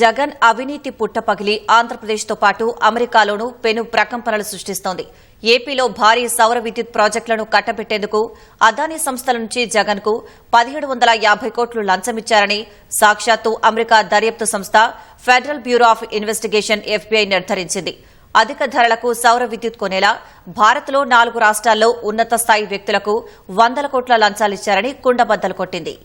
జగన్ అవినీతి పుట్టపగిలి ఆంధ్రప్రదేశ్తో పాటు అమెరికాలోనూ పెను ప్రకంపనలు సృష్టిస్తోంది. ఏపీలో భారీ సౌర విద్యుత్ ప్రాజెక్టులను కట్టబెట్టేందుకు అదానీ సంస్థల నుంచి జగన్కు పదిహేడు వందల యాభై కోట్లు లంచమిచ్చారని సాక్షాత్తు అమెరికా దర్యాప్తు సంస్థ federal bureau of investigation FBI నిర్ధారించింది. అధిక ధరలకు సౌర విద్యుత్ కొనేలా భారత్లో నాలుగు రాష్ట్రాల్లో ఉన్నత స్థాయి వ్యక్తులకు వందల కోట్ల లంచాలిచ్చారని కుండబద్దలు కొట్టింది.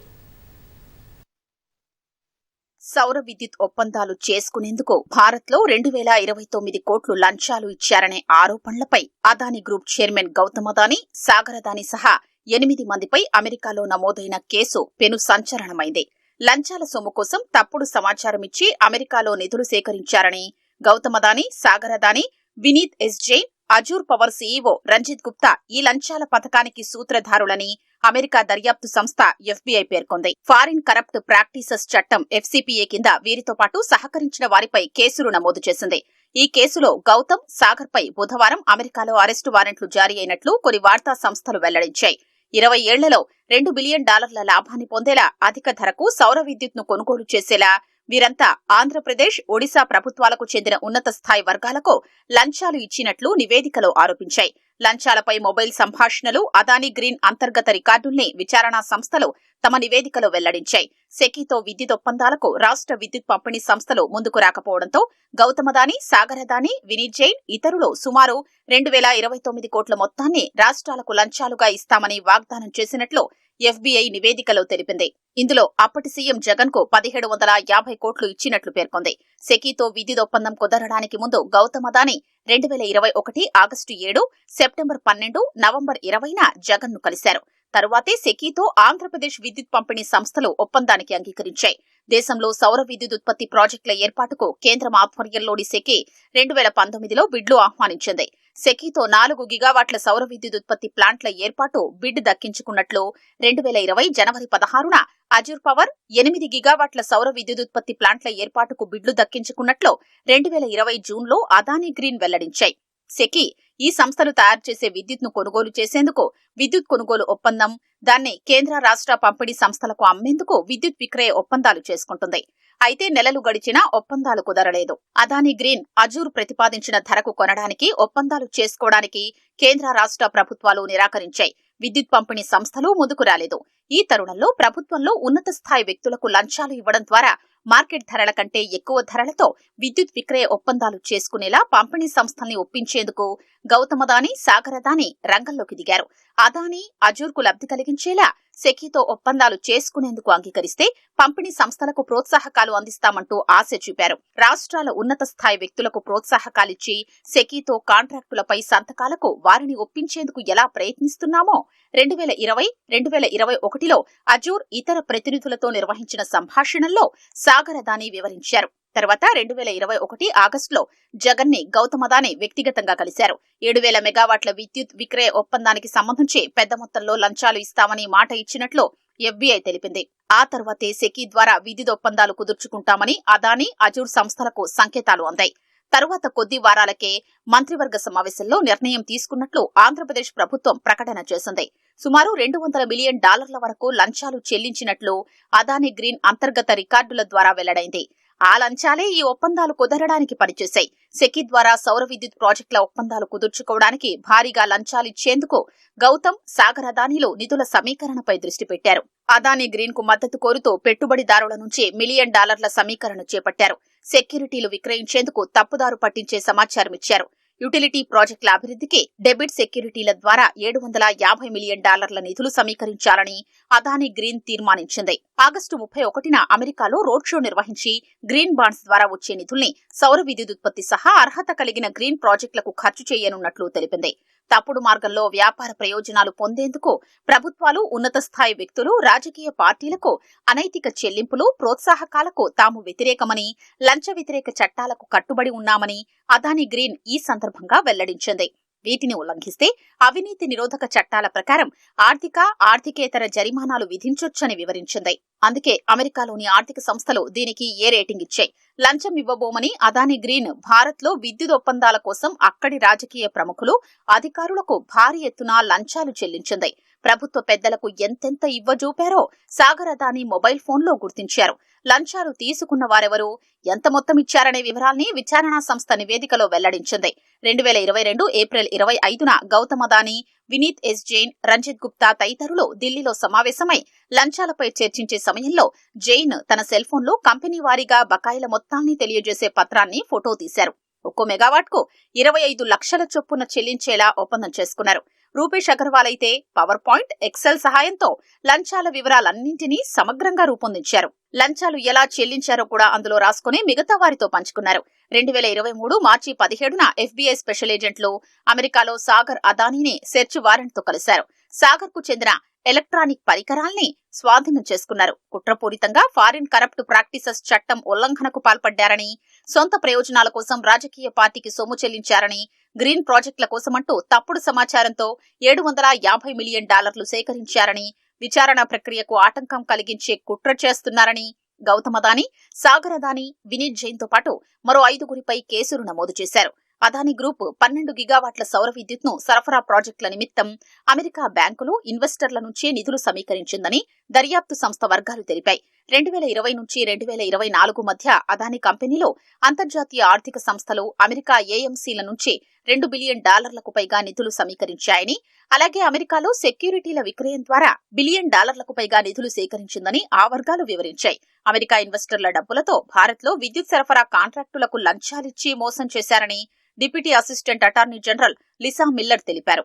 సౌర విద్యుత్ ఒప్పందాలు చేసుకునేందుకు భారత్లో రెండు వేల ఇరవై తొమ్మిది కోట్లు లంచాలు ఇచ్చారనే ఆరోపణలపై అదాని గ్రూప్ చైర్మన్ గౌతమ్ అదానీ సాగర్ అదానీ సహా ఎనిమిది మందిపై అమెరికాలో నమోదైన కేసు పెను సంచలనమైంది. లంచాల సొమ్ము కోసం తప్పుడు సమాచారం ఇచ్చి అమెరికాలో నిధులు సేకరించారని Gautam Adani Sagar Adani Vineet S Jain Azure Power CEO Ranjit Gupta ఈ లంచాల పథకానికి సూత్రధారులని అమెరికా దర్యాప్తు సంస్థ ఎఫ్బీఐ పేర్కొంది. ఫారిన్ కరప్ట్ ప్రాక్టీసెస్ చట్టం ఎఫ్సీపీఏ కింద వీరితో పాటు సహకరించిన వారిపై కేసులు నమోదు చేసింది. ఈ కేసులో గౌతమ్ సాగర్ పై బుధవారం అమెరికాలో అరెస్టు వారెంట్లు జారీ అయినట్లు కొన్ని వార్తా సంస్థలు వెల్లడించాయి. ఇరవై ఏళ్ళలో రెండు బిలియన్ డాలర్ల లాభాన్ని పొందేలా అధిక ధరకు సౌర విద్యుత్ను కొనుగోలు చేసేలా వీరంతా ఆంధ్రప్రదేశ్ ఒడిశా ప్రభుత్వాలకు చెందిన ఉన్నత స్థాయి వర్గాలకు లంచాలు ఇచ్చినట్లు నివేదికలో ఆరోపించాయి. లంచాలపై మొబైల్ సంభాషణలు అదానీ గ్రీన్ అంతర్గత రికార్డుల్ని విచారణా సంస్థలు తమ నివేదికలో వెల్లడించాయి. సెకీతో విద్యుత్ ఒప్పందాలకు రాష్ట్ర విద్యుత్ పంపిణీ సంస్థలు ముందుకు రాకపోవడంతో గౌతమదాని సాగరదాని వినీత్ జైన్ ఇతరులు సుమారు రెండు వేల ఇరవై తొమ్మిది కోట్ల మొత్తాన్ని రాష్ట్రాలకు లంచాలుగా ఇస్తామని వాగ్దానం చేసినట్లు ఎఫ్బీఐ నివేదికలో తెలిపింది. ఇందులో అప్పటి సీఎం జగన్కు పదిహేడు వందల యాభై కోట్లు ఇచ్చినట్లు పేర్కొంది. సెకీతో విద్యుత్ ఒప్పందం కుదరడానికి ముందు గౌతమ్ అదాని రెండు వేల ఇరవై ఒకటి ఆగస్టు ఏడు సెప్టెంబర్ పన్నెండు నవంబర్ ఇరవైన జగన్ను కలిశారు. తరువాతే సెకీతో ఆంధ్రప్రదేశ్ విద్యుత్ పంపిణీ సంస్థలు ఒప్పందానికి అంగీకరించాయి. దేశంలో సౌర విద్యుత్ ఉత్పత్తి ప్రాజెక్టుల ఏర్పాటుకు కేంద్రం ఆధ్వర్యంలోని సెకీ రెండు వేల పంతొమ్మిదిలో బిడ్లు ఆహ్వానించింది. సెకీతో నాలుగు గిగావాట్ల సౌర విద్యుత్ ఉత్పత్తి ప్లాంట్ల ఏర్పాటు బిడ్ దక్కించుకున్నట్లు రెండు వేల ఇరవై జనవరి పదహారున అజూర్ పవర్ ఎనిమిది గిగావాట్ల సౌర విద్యుత్ ఉత్పత్తి ప్లాంట్ల ఏర్పాటుకు బిడ్లు దక్కించుకున్నట్లు రెండు వేల ఇరవై జూన్లో అదానీ గ్రీన్ వెల్లడించాయి. సెకీ ఈ సంస్థలు తయారు చేసే విద్యుత్ను కొనుగోలు చేసేందుకు విద్యుత్ కొనుగోలు ఒప్పందం దాన్ని కేంద్ర రాష్ట్ర పంపిణీ సంస్థలకు అమ్మేందుకు విద్యుత్ విక్రయ ఒప్పందాలు చేసుకుంటుంది. అయితే నెలలు గడిచినా ఒప్పందాలు కుదరలేదు. అదానీ గ్రీన్ అజూర్ ప్రతిపాదించిన ధరకు కొనడానికి ఒప్పందాలు చేసుకోవడానికి కేంద్ర రాష్ట్ర ప్రభుత్వాలు నిరాకరించాయి. విద్యుత్ పంపిణీ సంస్థలు ముందుకు రాలేదు. ఈ తరుణంలో ప్రభుత్వంలో ఉన్నత స్థాయి వ్యక్తులకు లంచాలు ఇవ్వడం ద్వారా మార్కెట్ ధరల కంటే ఎక్కువ ధరలతో విద్యుత్ విక్రయ ఒప్పందాలు చేసుకునేలా పంపిణీ సంస్థల్ని ఒప్పించేందుకు గౌతమదాని సాగరదాని రంగంలోకి దిగారు. అదాని అజూర్కు లబ్ధి కలిగించేలా సెకీతో ఒప్పందాలు చేసుకునేందుకు అంగీకరిస్తే పంపిణీ సంస్థలకు ప్రోత్సాహకాలు అందిస్తామంటూ ఆశ చూపారు. రాష్ట్రాల ఉన్నత స్థాయి వ్యక్తులకు ప్రోత్సాహకాలిచ్చి సెకీతో కాంట్రాక్టులపై సంతకాలకు వారిని ఒప్పించేందుకు ఎలా ప్రయత్నిస్తున్నామో రెండు వేల ఇరవై రెండు వేల ఇరవై ఒకటిలో అజూర్ ఇతర ప్రతినిధులతో నిర్వహించిన సంభాషణల్లో సాగరదాని వివరించారు. తర్వాత రెండు వేల ఇరవై ఒకటి ఆగస్టులో జగన్ని గౌతమదాని వ్యక్తిగతంగా కలిశారు. ఏడు వేల మెగావాట్ల విద్యుత్ విక్రయ ఒప్పందానికి సంబంధించి పెద్ద మొత్తంలో లంచాలు ఇస్తామని మాట ఇచ్చినట్లు ఎఫ్బీఐ తెలిపింది. ఆ తర్వాతే సెకీ ద్వారా విద్యుత్ ఒప్పందాలు కుదుర్చుకుంటామని అదానీ అజూర్ సంస్థలకు సంకేతాలు అందాయి. తరువాత కొద్ది వారాలకే మంత్రివర్గ సమావేశంలో నిర్ణయం తీసుకున్నట్లు ఆంధ్రప్రదేశ్ ప్రభుత్వం ప్రకటన చేసింది. సుమారు రెండు వందల మిలియన్ డాలర్ల వరకు లంచాలు చెల్లించినట్లు అదానీ గ్రీన్ అంతర్గత రికార్డుల ద్వారా వెల్లడైంది. ఆ లంచాలే ఈ ఒప్పందాలు కుదరడానికి పనిచేశాయి. సెకీ ద్వారా సౌర విద్యుత్ ప్రాజెక్టుల ఒప్పందాలు కుదుర్చుకోవడానికి భారీగా లంచాలిచ్చేందుకు గౌతమ్ సాగర్ అదానీలు నిధుల సమీకరణపై దృష్టి పెట్టారు. అదానీ గ్రీన్కు మద్దతు కోరుతూ పెట్టుబడిదారుల నుంచి మిలియన్ డాలర్ల సమీకరణ చేపట్టారు. సెక్యూరిటీలు విక్రయించేందుకు తప్పుదారు పట్టించే సమాచారం ఇచ్చారు యుటిలిటీ ప్రాజెక్టుల అభివృద్ధికి డెబిట్ సెక్యూరిటీల ద్వారా ఏడు వందల యాభై మిలియన్ డాలర్ల నిధులు సమీకరించాలని అదానీ గ్రీన్ తీర్మానించింది. ఆగస్టు ముప్పై ఒకటిన అమెరికాలో రోడ్ షో నిర్వహించి గ్రీన్ బాండ్స్ ద్వారా వచ్చే నిధుల్ని సౌర విద్యుత్ ఉత్పత్తి సహా అర్హత కలిగిన గ్రీన్ ప్రాజెక్టులకు ఖర్చు చేయనున్నట్లు తెలిపింది. తప్పుడు మార్గంలో వ్యాపార ప్రయోజనాలు పొందేందుకు ప్రభుత్వాలు ఉన్నత స్థాయి వ్యక్తులు రాజకీయ పార్టీలకు అనైతిక చెల్లింపులు ప్రోత్సాహకాలకు తాము వ్యతిరేకమని లంచ వ్యతిరేక చట్టాలకు కట్టుబడి ఉన్నామని అదానీ గ్రీన్ ఈ సందర్భంగా వెల్లడించింది. వీటిని ఉల్లంఘిస్తే అవినీతి నిరోధక చట్టాల ప్రకారం ఆర్థిక ఆర్థికేతర జరిమానాలు విధించొచ్చని వివరించింది. అందుకే అమెరికాలోని ఆర్థిక సంస్థలు దీనికి ఏ రేటింగ్ ఇచ్చాయి? లంచం ఇవ్వబోమని అదాని గ్రీన్ భారత్లో విద్యుత్ ఒప్పందాల కోసం అక్కడి రాజకీయ ప్రముఖులు అధికారులకు భారీ ఎత్తున లంచాలు చెల్లించింది. ప్రభుత్వ పెద్దలకు ఎంతెంత ఇవ్వజూపారో సాగర్ అదాని మొబైల్ ఫోన్లో గుర్తించారు. లంచాలు తీసుకున్న వారెవరు ఎంత మొత్తం ఇచ్చారనే వివరాల్ని విచారణా సంస్థ నివేదికలో వెల్లడించింది. రెండు వేల ఇరవై రెండు ఏప్రిల్ ఇరవై ఐదున గౌతమ్ అదానీ వినీత్ ఎస్ జైన్ రంజిత్ గుప్తా తదితరులు ఢిల్లీలో సమావేశమై లంచాలపై చర్చించే సమయంలో జైన్ తన సెల్ఫోన్లో కంపెనీ వారీగా బకాయిల మొత్తాన్ని తెలియజేసే పత్రాన్ని ఫోటో తీశారు. ఒక్కో మెగావాట్కు ఇరవై ఐదు లక్షల చొప్పున చెల్లించేలా ఒప్పందం చేసుకున్నారు. రూపేష్ అగర్వాల్ అయితే పవర్ పాయింట్ ఎక్సెల్ సహాయంతో లంచాల వివరాలన్నింటినీ సమగ్రంగా రూపొందించారు. లంచాలు ఎలా చెల్లించారో కూడా అందులో రాసుకుని మిగతా వారితో పంచుకున్నారు. రెండు వేల ఇరవై మూడు మార్చి పదిహేడున ఎఫ్బీఐ స్పెషల్ ఏజెంట్లు అమెరికాలో సాగర్ అదానీని సెర్చ్ వారెంట్తో కలిశారు. సాగర్కు చెందిన ఎలక్ట్రానిక్ పరికరాల్ని స్వాధీనం చేసుకున్నారు. కుట్రపూరితంగా ఫారిన్ కరప్ట్ ప్రాక్టీసెస్ చట్టం ఉల్లంఘనకు పాల్పడ్డారని సొంత ప్రయోజనాల కోసం రాజకీయ పార్టీకి సొమ్ము చెల్లించారని గ్రీన్ ప్రాజెక్టుల కోసమంటూ తప్పుడు సమాచారంతో ఏడు వందల యాభై మిలియన్ డాలర్లు సేకరించారని విచారణ ప్రక్రియకు ఆటంకం కలిగించే కుట్ర చేస్తున్నారని గౌతమ దాని సాగర దాని వినీత్ జైన్తో పాటు మరో ఐదుగురిపై కేసులు నమోదు చేశారు. అదాని గ్రూప్ పన్నెండు గిగావాట్ల సౌర విద్యుత్ను సరఫరా ప్రాజెక్టుల నిమిత్తం అమెరికా బ్యాంకులు ఇన్వెస్టర్ల నుంచే నిధులు సమీకరించిందని దర్యాప్తు సంస్థ వర్గాలు తెలిపాయి. రెండు వేల ఇరవై నుంచి రెండు వేల ఇరవై నాలుగు మధ్య అదాని కంపెనీలో అంతర్జాతీయ ఆర్థిక సంస్థలు అమెరికా ఏఎంసీల నుంచి రెండు బిలియన్ డాలర్లకు పైగా నిధులు సమీకరించాయని అలాగే అమెరికాలో సెక్యూరిటీల విక్రయం ద్వారా బిలియన్ డాలర్లకు పైగా నిధులు సేకరించిందని ఆ వర్గాలు వివరించాయి. అమెరికా ఇన్వెస్టర్ల డబ్బులతో భారత్లో విద్యుత్ సరఫరా కాంట్రాక్టులకు లంచాలిచ్చి మోసం చేశారని deputy assistant attorney general Lisa Miller తెలిపారు.